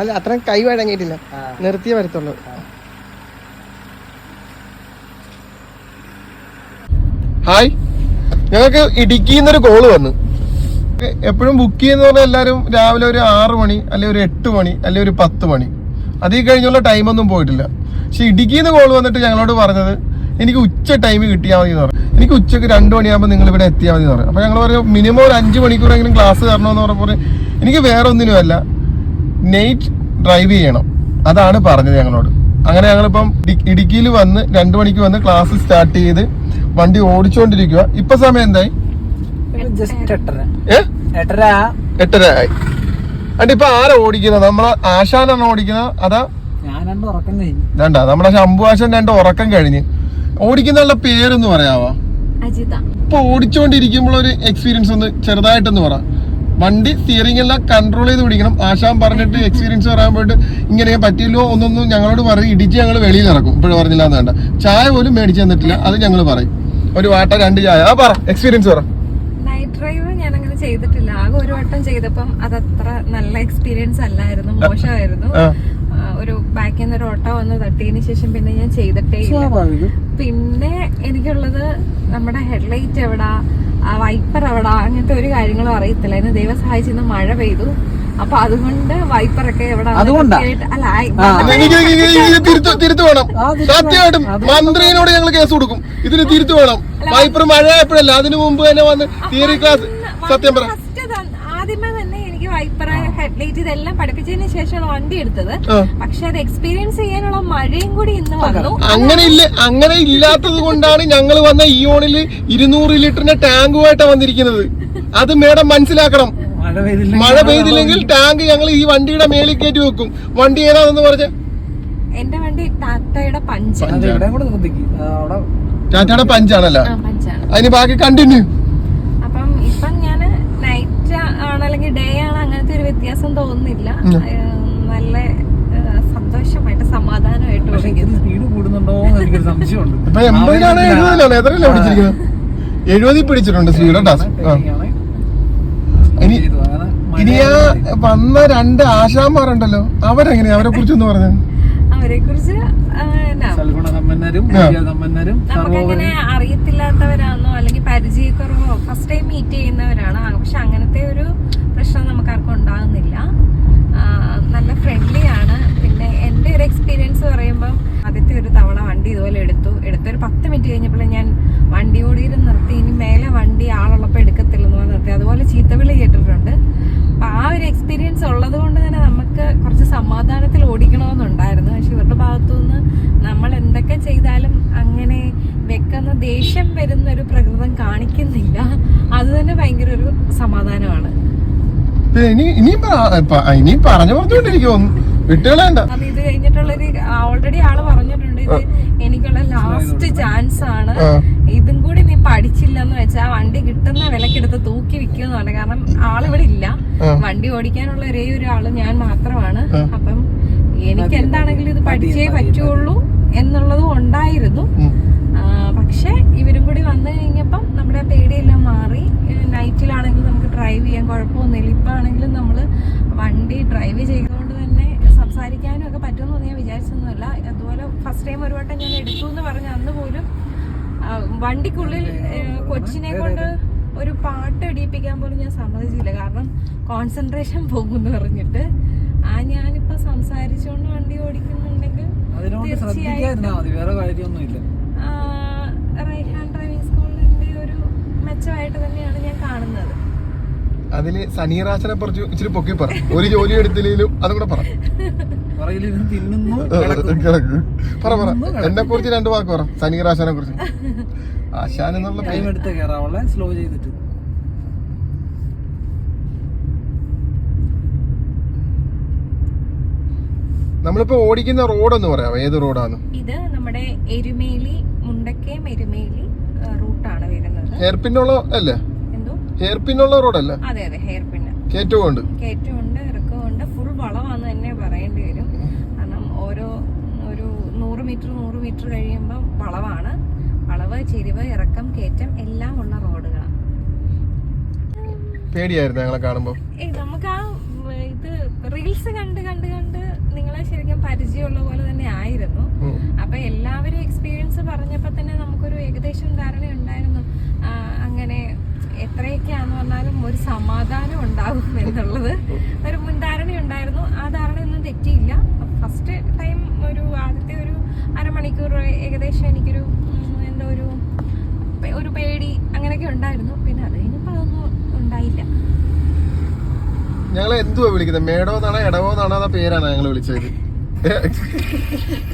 അല്ല അത്രയും കൈ വഴങ്ങിയിട്ടില്ല നിർത്തിയേ വരത്തുള്ളൂ. ഹായ്. ഞങ്ങൾക്ക് ഇടുക്കി എന്നൊരു കോൾ വന്നു. എപ്പോഴും ബുക്ക് ചെയ്യുന്ന പറഞ്ഞാൽ എല്ലാവരും രാവിലെ ഒരു ആറ് മണി അല്ലെങ്കിൽ ഒരു എട്ട് മണി അല്ലെങ്കിൽ ഒരു പത്ത് മണി. അതിൽ കഴിഞ്ഞുള്ള ടൈമൊന്നും പോയിട്ടില്ല. പക്ഷെ ഇടുക്കി എന്ന് കോൾ വന്നിട്ട് ഞങ്ങളോട് പറഞ്ഞത് എനിക്ക് ഉച്ച ടൈം കിട്ടിയാൽ മതി എന്ന് പറഞ്ഞു. എനിക്ക് ഉച്ചയ്ക്ക് രണ്ട് മണിയാകുമ്പോൾ നിങ്ങൾ ഇവിടെ എത്തിയാൽ മതി എന്ന് പറഞ്ഞു. അപ്പോൾ ഞങ്ങൾ പറഞ്ഞു മിനിമം ഒരു അഞ്ച് മണിക്കൂറെങ്കിലും ക്ലാസ് തരണമെന്ന് പറഞ്ഞപ്പോൾ എനിക്ക് വേറെ ഒന്നിനുമല്ല നൈറ്റ് ഡ്രൈവ് ചെയ്യണം. അതാണ് പറഞ്ഞത് ഞങ്ങളോട്. അങ്ങനെ ഞങ്ങളിപ്പം ഇടുക്കിയിൽ വന്ന് രണ്ടു മണിക്ക് വന്ന് ക്ലാസ് സ്റ്റാർട്ട് ചെയ്ത് വണ്ടി ഓടിച്ചുകൊണ്ടിരിക്കുക ഇപ്പൊ സമയം എന്തായി? ജസ്റ്റ് എട്ടര. ആയി. അണ്ട് ഇപ്പൊ ആരാ ഓടിക്കുന്നത്? നമ്മളെ ആശാനാണ് ഓടിക്കുന്നത്? അതാ? വേണ്ട നമ്മളെ ശംഭു ആശാൻ രണ്ട് ഉറക്കം കഴിഞ്ഞ്. ഓടിക്കുന്ന പേരൊന്ന് പറയാവോ? അജിത. ഇപ്പൊ ഓടിച്ചുകൊണ്ടിരിക്കുമ്പോൾ ഒരു എക്സ്പീരിയൻസ് ഒന്ന് ചെറുതായിട്ടൊന്ന് പറ. വണ്ടി സ്റ്റിയറിംഗ് എല്ലാം കൺട്രോൾ ചെയ്ത് പിടിക്കണം. ആശാൻ പറഞ്ഞിട്ട് എക്സ്പീരിയൻസ് പറയാൻ പോയിട്ട് ഇങ്ങനെ പറ്റില്ലോ ഒന്നൊന്നും ഞങ്ങളോട് പറയും. ഇടിച്ച് ഞങ്ങൾ വെളിയിൽ ഇറക്കും. ഇപ്പോഴും പറഞ്ഞില്ല എന്ന് വേണ്ട. ചായ പോലും മേടിച്ചു തന്നിട്ടില്ല. അത് ഞങ്ങൾ പറയും. ഒരു വാട്ട രണ്ട് ചായ. ആ പറ. എക്സ്പീരിയൻസ് പറ. നൈറ്റ് ഡ്രൈവ് ഞാൻ അങ്ങനെ ചെയ്തിട്ടില്ല. ആകെ ഒരു വട്ടം ചെയ്തപ്പം അതത്ര നല്ല എക്സ്പീരിയൻസ് അല്ലായിരുന്നു. മോശമായിരുന്നു. ഒരു ബാക്കിൽ നിന്ന് ഒരു ഓട്ടോ വന്ന് തട്ടിയതിന് ശേഷം പിന്നെ ഞാൻ ചെയ്തിട്ടേ പിന്നെ എനിക്കുള്ളത് നമ്മുടെ ഹെഡ്ലൈറ്റ് എവിടാ? വൈപ്പർ അവിടെ അങ്ങനത്തെ ഒരു കാര്യങ്ങളും അറിയത്തില്ല. എന്നെ ദൈവം സഹായിച്ച് ഇന്ന് മഴ പെയ്തു. അപ്പൊ അതുകൊണ്ട് വൈപ്പറൊക്കെ എവിടെ സത്യമായിട്ടും മന്ത്രിയോട് ഞങ്ങൾ കേസ് കൊടുക്കും. ഇതിന് തിരുത്തു വേണം. വൈപ്പർ മഴയായപ്പോഴല്ല അതിനു മുമ്പ് തന്നെ വന്ന് തിയറി ക്ലാസ് സത്യം പറ. ആദ്യമേ തന്നെ എനിക്ക് വൈപ്പർ ഹെഡ്ലൈറ്റ് ഇതെല്ലാം പഠിപ്പിച്ചതിന് ശേഷമാണ് വണ്ടി എടുത്തത്. പക്ഷെ അത് എക്സ്പീരിയൻസ് ചെയ്യാനുള്ള മഴയും കൂടി ഇന്ന് വന്നു. അങ്ങനെ ഇല്ല അങ്ങനെ ഇല്ലാത്തത് കൊണ്ടാണ് ഞങ്ങൾ വന്ന ഇയോണിൽ ഇരുന്നൂറ് ലിറ്ററിന്റെ ടാങ്കുമായിട്ടാണ് വന്നിരിക്കുന്നത്. അത് മേഡം മനസ്സിലാക്കണം. മഴ പെയ്തില്ല പെയ്തില്ലെങ്കിൽ ടാങ്ക് ഞങ്ങൾ ഈ വണ്ടിയുടെ മേളിൽ കയറ്റി വെക്കും. വണ്ടി ഏതാണെന്ന് പറഞ്ഞ? എന്റെ വണ്ടി ടാറ്റയുടെ പഞ്ച്. അത് ഇവിടെ കൂടെ അവിടെ ടാറ്റയുടെ പഞ്ചാണല്ലോ. അതിന് ബാക്കി കണ്ടിന്യൂ അപ്പം ഇപ്പം ഞാൻ നൈറ്റ് ആണ് അല്ലെങ്കിൽ ഡേ ആണ് അങ്ങനത്തെ ഒരു വ്യത്യാസം തോന്നുന്നില്ല. പക്ഷെ ഇത് സ്പീഡ് കൂടുന്നുണ്ടോ എന്ന് എനിക്കൊരു സംശയമുണ്ട്. ഇപ്പൊ എൺപതിലാണ് എഴുപതിലാണ് എത്രയല്ലേ പിടിച്ചിരിക്കുന്നത് എഴുപതിൽ പിടിച്ചിട്ടുണ്ട് സ്പീഡ്. ഇനി ഇനി ആ വന്ന രണ്ട് ആശാന്മാരുണ്ടല്ലോ. അവരെങ്ങനെയാ? അവരെ കുറിച്ചൊന്ന് പറഞ്ഞു. അവരെ കുറിച്ച് നമുക്കങ്ങനെ അറിയത്തില്ലാത്തവരാണോ അല്ലെങ്കിൽ പരിചയക്കുറവോ ഫസ്റ്റ് ടൈം മീറ്റ് ചെയ്യുന്നവരാണോ? പക്ഷെ അങ്ങനത്തെ ഒരു പ്രശ്നം നമുക്ക് ആർക്കും ഉണ്ടാകുന്നില്ല ആ, നല്ല ഫ്രണ്ട്ലി ആണ് പിന്നെ എന്റെ ഒരു എക്സ്പീരിയൻസ് പറയുമ്പം ആദ്യത്തെ ഒരു തവണ വണ്ടി ഇതുപോലെ എടുത്തു എടുത്തൊരു പത്ത് മിനിറ്റ് കഴിഞ്ഞപ്പോൾ ഞാൻ വണ്ടി ഓടിയിൽ നിർത്തി ഇനി മേലെ വണ്ടി ആളുള്ളപ്പോൾ എടുക്കത്തില്ലെന്ന് പറഞ്ഞ് നിർത്തി അതുപോലെ ചീത്തവിളി കേട്ടിട്ടുണ്ട്. അപ്പൊ ആ ഒരു എക്സ്പീരിയൻസ് ഉള്ളത് കൊണ്ട് തന്നെ നമുക്ക് കുറച്ച് സമാധാനത്തിൽ ഓടിക്കണമെന്നുണ്ടായിരുന്നു. പക്ഷെ ഇവരുടെ ഭാഗത്തുനിന്ന് നമ്മൾ എന്തൊക്കെ ചെയ്താലും അങ്ങനെ വെക്കുന്ന ദേഷ്യം വരുന്ന ഒരു പ്രകൃതം കാണിക്കുന്നില്ല. അത് തന്നെ ഭയങ്കര ഒരു സമാധാനമാണ്. ഇനി പറഞ്ഞു പറഞ്ഞുകൊണ്ടിരിക്കും വിട്ടുകളേണ്ട അത് ഇത് കഴിഞ്ഞിട്ടുള്ളൊരു ഓൾറെഡി ആൾ പറഞ്ഞിട്ടുണ്ട്. ഇത് എനിക്കുള്ള ലാസ്റ്റ് ചാൻസ് ആണ്. ഇതും കൂടി നീ പഠിച്ചില്ലെന്ന് വെച്ചാ വണ്ടി കിട്ടുന്ന വിലക്കെടുത്ത് തൂക്കി വിൽക്കുമെന്ന് പറഞ്ഞു. കാരണം ആളിവിടെ ഇല്ല. വണ്ടി ഓടിക്കാനുള്ള ഒരേ ഒരു ആൾ ഞാൻ മാത്രമാണ്. അപ്പം എനിക്ക് എന്താണെങ്കിലും ഇത് പഠിച്ചേ പറ്റുള്ളൂ എന്നുള്ളതും ഉണ്ടായിരുന്നു. പക്ഷെ ഇവരും കൂടി വന്നു കഴിഞ്ഞപ്പം നമ്മുടെ പേടിയെല്ലാം മാറി. നൈറ്റിലാണെങ്കിലും നമുക്ക് ഡ്രൈവ് ചെയ്യാൻ കുഴപ്പമൊന്നുമില്ല. ഇപ്പം ആണെങ്കിലും നമ്മൾ വണ്ടി ഡ്രൈവ് ചെയ്തുകൊണ്ട് തന്നെ സംസാരിക്കാനും ഒക്കെ പറ്റുമെന്ന് ഞാൻ വിചാരിച്ചൊന്നുമല്ല. അതുപോലെ ഫസ്റ്റ് ടൈം ഒരു വട്ടം ഞാൻ എടുത്തു എന്ന് പറഞ്ഞ അന്ന് പോലും വണ്ടിക്കുള്ളിൽ കൊച്ചിനെ കൊണ്ട് ഒരു പാട്ട് ഇടിയിപ്പിക്കാൻ പോലും ഞാൻ സമ്മതിച്ചില്ല. കാരണം കോൺസെൻട്രേഷൻ പോകുമെന്ന് പറഞ്ഞിട്ട്. ആ ഞാനിപ്പോ സംസാരിച്ചുകൊണ്ട് വണ്ടി ഓടിക്കുന്നുണ്ടെങ്കിൽ കാര്യമൊന്നുമില്ല. ആ, റൈഹാൻ ഡ്രൈവിംഗ് സ്കൂളിന്റെ ഒരു മെച്ചമായിട്ട് തന്നെയാണ് ഞാൻ കാണുന്നത്. അതിൽ സനീറാച്ചനെ പറഞ്ഞു ഇച്ചിരി പൊക്കി പറ. ഒരു ജോലി എടുത്തില്ലെങ്കിലും അതും കൂടെ പറ. കിടക്ക്. പറ പറ. എന്നെ കുറിച്ച് രണ്ട് വാക്ക് പറ. സനീറാശാനെ കുറിച്ച്. ആശാൻ എന്നുള്ള പേര്. സ്ലോ ചെയ്തിട്ട്. നമ്മളിപ്പോ ഓടിക്കുന്ന റോഡ് എന്ന് പറയാം. ഏത് റോഡാണ് ഇത് നമ്മുടെ എരുമേലി മുണ്ടക്കയം എരുമേലി റൂട്ടാണ് വരുന്നത്. ഹെയർപിന്നുള്ള അല്ലേ? ഹെയർ പിന്നുള്ള റോഡല്ല? അതെ അതെ ഹെയർ പിന്ന് കയറ്റവും ഉണ്ട് കയറ്റമുണ്ട് ഇറക്കമുണ്ട് ഫുൾ വളമാണെന്ന് തന്നെ പറയേണ്ടി വരും. കാരണം ഓരോ ഒരു നൂറ് മീറ്റർ നൂറ് മീറ്റർ കഴിയുമ്പോൾ വളവാണ്. വളവ് ചെരിവ് ഇറക്കം കയറ്റം എല്ലാം ഉള്ള റോഡുകളാണ്. പേടിയായിരുന്നു ഞങ്ങളെ കാണുമ്പോൾ നമുക്ക് ആ ഇത് റീൽസ് കണ്ട് കണ്ട് കണ്ട് നിങ്ങളെ ശരിക്കും പരിചയമുള്ള പോലെ തന്നെ ആയിരുന്നു. അപ്പൊ എല്ലാവരും എക്സ്പീരിയൻസ് പറഞ്ഞപ്പോ തന്നെ നമുക്കൊരു ഏകദേശം ധാരണ ഉണ്ടായിരുന്നു ആ, അങ്ങനെ എത്രയൊക്കെയാന്ന് പറഞ്ഞാലും ഒരു സമാധാനം ഉണ്ടാകും എന്നുള്ളത് ഒരു മുൻധാരണ ഉണ്ടായിരുന്നു ആ ധാരണയൊന്നും തെറ്റിയില്ല. ഫസ്റ്റ് ടൈം ഒരു ആദ്യത്തെ ഒരു അരമണിക്കൂർ ഏകദേശം എനിക്കൊരു എന്തോ ഒരു ഒരു പേടി അങ്ങനെയൊക്കെ ഉണ്ടായിരുന്നു. പിന്നെ അത് കഴിഞ്ഞപ്പോൾ അതൊന്നും ഉണ്ടായില്ല. ഞങ്ങൾ എന്തുവാ വിളിക്കുന്നത് മേടോ എന്നാണോ ഇടവോ എന്നാണോ പേരാണ് ഞങ്ങൾ വിളിച്ചത്?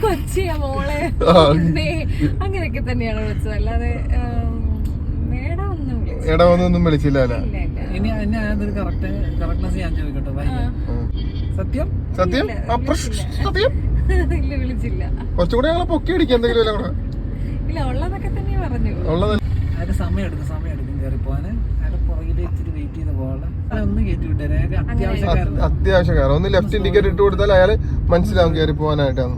കൊച്ചിയ മോളെ. അങ്ങനെയൊക്കെ തന്നെയാണ് വിളിച്ചത്. അല്ലാതെ മേഡം ഒന്നും വിളിച്ചില്ല. എടവോ വിളിച്ചില്ല അല്ലേ? ഇനി എന്നെ ആയതൊരു കറക്റ്റ് കറക്റ്റ്നെസ് ഞാൻ ചോദിക്കട്ടെ ഭയങ്കര സത്യം? സത്യം? സത്യം? ഇല്ല വിളിച്ചില്ല. കുറച്ചുകൂടെ ഞങ്ങളെ പൊക്കി അടിക്കുക എന്തെങ്കിലും കൂടെ. ഇല്ല ഉള്ളതൊക്കെ തന്നെ പറഞ്ഞു. ഉള്ളത് അതിന്റെ സമയം എടുക്കും സമയം എടുക്കും കയറി പോവാന് അതിന്റെ പുറകിൽ ഇച്ചിരി വെയിറ്റ് ചെയ്ത് പോകാനുള്ള ഒന്ന് കയറ്റി വിട്ടേരെ അത്യാവശ്യക്കാരൻ. അത്യാവശ്യക്കാരൻ. ഒന്ന് ലെഫ്റ്റ് ഇൻഡിക്കേറ്റർ ഇട്ട് കൊടുത്താൽ അയാൾ മനസ്സിലാവും കയറി പോകാനായിട്ടാണ്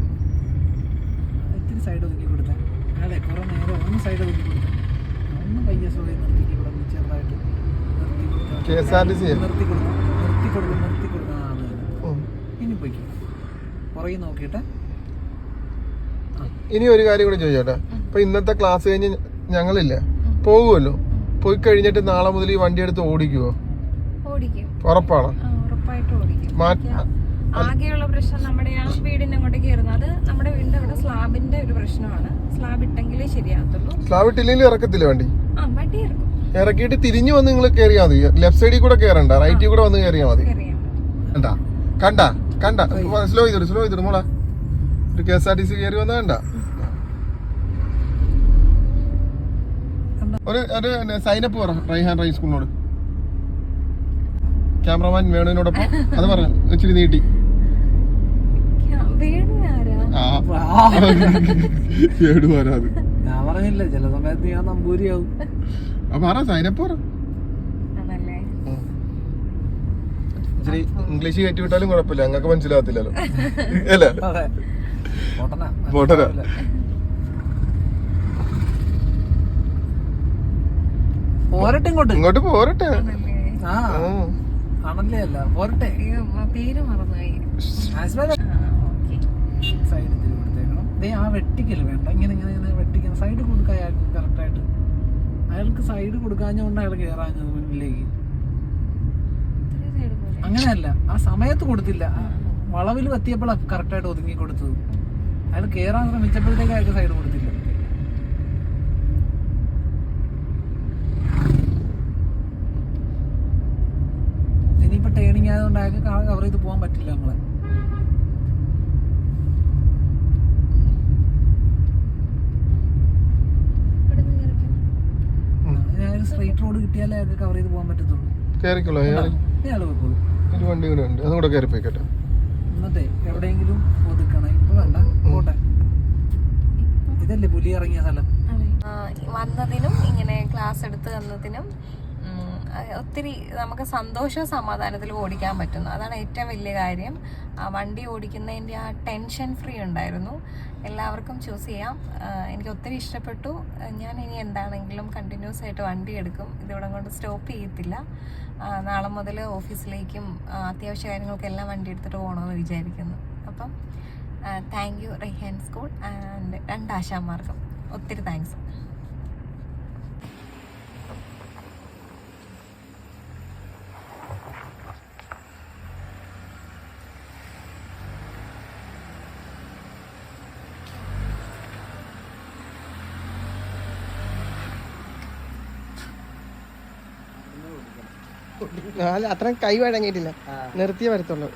ഇത്തിരി സൈഡ് ഒതുക്കി കൊടുത്താൽ അയാളെ കുറെ നേരം ഒന്ന് സൈഡ് ഒതുക്കി കൊടുത്തേ ഒന്ന് പയ്യെ സുഖം നിർത്തിക്ക് ഇവിടെ ഒന്ന് ചെറുതായിട്ട് നിർത്തി കൊടുക്കാം K S R T C നിർത്തി കൊടുക്കും. നിർത്തി കൊടുക്കും നിർത്തി കൊടുക്കും. ആ അത് ഇനി പോയിക്കും പുറകെ നോക്കിയിട്ട്. ഇനി ഒരു കാര്യം കൂടി ചോദിച്ചോട്ടെ? ഇപ്പൊ ഇന്നത്തെ ക്ലാസ് കഴിഞ്ഞ് ഞങ്ങളില്ലേ? പോകുമല്ലോ? പോയി കഴിഞ്ഞിട്ട് നാളെ മുതൽ ഈ വണ്ടി എടുത്ത് ഓടിക്കുവോ? ഓടിക്കും. ഉറപ്പാണ്? ആ, ഉറപ്പായിട്ടും ഓടിക്കും. മാറ്റ ആകെയുള്ള പ്രശ്നം നമ്മുടെ ആ വീടിന്റെ അങ്ങോട്ട് കയറുന്നത് അത് നമ്മുടെ വീടിന്റെ അവിടെ സ്ലാബിന്റെ ഒരു പ്രശ്നമാണ്. സ്ലാബ് ഇട്ടെങ്കിലേ ശരിയാകത്തുള്ളൂ. സ്ലാബ് ഇട്ടില്ലെങ്കിൽ ഇറക്കത്തില്ല വണ്ടി? ആ വണ്ടി ഇറക്കും. ഇറക്കിയിട്ട് തിരിഞ്ഞു വന്ന് നിങ്ങൾ കയറിയാൽ മതി. ലെഫ്റ്റ് സൈഡിൽ കൂടെ കയറണ്ട റൈറ്റിൽ കൂടെ വന്ന് കയറിയാൽ മതി. കണ്ട? കണ്ട? കണ്ട? സ്ലോ ചെയ്തിട്ട് സ്ലോ ചെയ്തിട്ട് മോളെ. ഒരു K S R T C കയറി വന്ന കണ്ട? ഒരു ഒരു സൈനപ്പ് പറ. റൈഹാൻ റൈ സ്കൂളിനോട് ക്യാമറമാൻ വേണുവിനോടൊപ്പം അത് പറ. ഇച്ചിരി നീട്ടി. ക്യാ- വേണു ആരാ? ഞാൻ പറഞ്ഞില്ല ചില സമയത്ത് ഞാൻ നമ്പൂരിയാവും. ആ പറ സൈനപ്പൂർ ഇച്ചിരി ഇംഗ്ലീഷ് കയറ്റി വിട്ടാലും കുഴപ്പമില്ല. ഞങ്ങൾക്ക് മനസ്സിലാകത്തില്ലല്ലോ. അല്ലേ? പൊട്ടനാ. പോരട്ടെ ഇങ്ങോട്ട്. ഇങ്ങോട്ട് പോരട്ടെ. ആണല്ലേ? ആ. ആ. ആണല്ലേ അല്ല. പോരട്ടെ. പേര് മറന്നുപോയി. സൈഡ് ഇത്തിരി കൊടുത്തേക്കണം. ദേ ആ വേണ്ട. ഇങ്ങനെ ഇങ്ങനെ ഇങ്ങനെ വെട്ടിക്കണം. സൈഡ് കൊടുക്കാൻ അയാൾക്ക് കറക്റ്റായിട്ട് അയാൾക്ക് സൈഡ് കൊടുക്കാഞ്ഞോണ്ട് അയാൾ കയറാഞ്ഞത് മുന്നിലേക്ക്. അങ്ങനെയല്ല ആ സമയത്ത് കൊടുത്തില്ല. വളവിൽ എത്തിയപ്പോഴാണ് കറക്റ്റായിട്ട് ഒതുങ്ങി കൊടുത്തത്. അയാൾ കേറാൻ ശ്രമിച്ചപ്പോഴത്തേക്ക് അയാൾക്ക് സൈഡ് കൊടുത്തില്ല. ഇനിയിപ്പോ ടേണിങ് ആയതുകൊണ്ട് അയാൾക്ക് കവർ ചെയ്ത് പോകാൻ പറ്റില്ല നമ്മളെ. അയാൾ സ്ട്രൈറ്റ് റോഡ് കിട്ടിയാലേ അയാൾക്ക് കവർ ചെയ്ത് പോകാൻ പറ്റത്തുള്ളൂ. കയറിക്കോളൂ അയാൾ ഇയാൾ പോയിക്കോളൂ. ഒരു വണ്ടി കൂടെ ഉണ്ട്. അതും കൂടെ കയറി പോയിക്കട്ടെ എന്നിട്ടേ എവിടെയെങ്കിലും ഒതുക്കണം. ഇപ്പൊ വേണ്ട പോട്ടെ. ഇതല്ലേ പുലി ഇറങ്ങിയ സ്ഥലം. അതെ. വന്നതിനും ഇങ്ങനെ ക്ലാസ് എടുത്ത് തന്നതിനും ഒത്തിരി നമുക്ക് സന്തോഷവും സമാധാനത്തിൽ ഓടിക്കാൻ പറ്റുന്നു. അതാണ് ഏറ്റവും വലിയ കാര്യം. വണ്ടി ഓടിക്കുന്നതിന്റെ ആ ടെൻഷൻ ഫ്രീ ഉണ്ടായിരുന്നു. എല്ലാവർക്കും ചൂസ് ചെയ്യാം. എനിക്ക് ഒത്തിരി ഇഷ്ടപ്പെട്ടു. ഞാൻ ഇനി എന്താണെങ്കിലും കണ്ടിന്യൂസ് ആയിട്ട് വണ്ടി എടുക്കും. ഇതിവിടെ കൊണ്ട് സ്റ്റോപ്പ് ചെയ്യത്തില്ല. നാളെ മുതൽ ഓഫീസിലേക്കും അത്യാവശ്യ കാര്യങ്ങൾക്കെല്ലാം വണ്ടി എടുത്തിട്ട് പോകണമെന്ന് വിചാരിക്കുന്നു. അപ്പം thank you Rehan school and രണ്ട് ആശാമാർഗം ഒത്തിരി താങ്ക്സ് അല്ല അത്രയും കൈ വഴങ്ങിയിട്ടില്ല. നിർത്തിയേ വരത്തുള്ളൂ.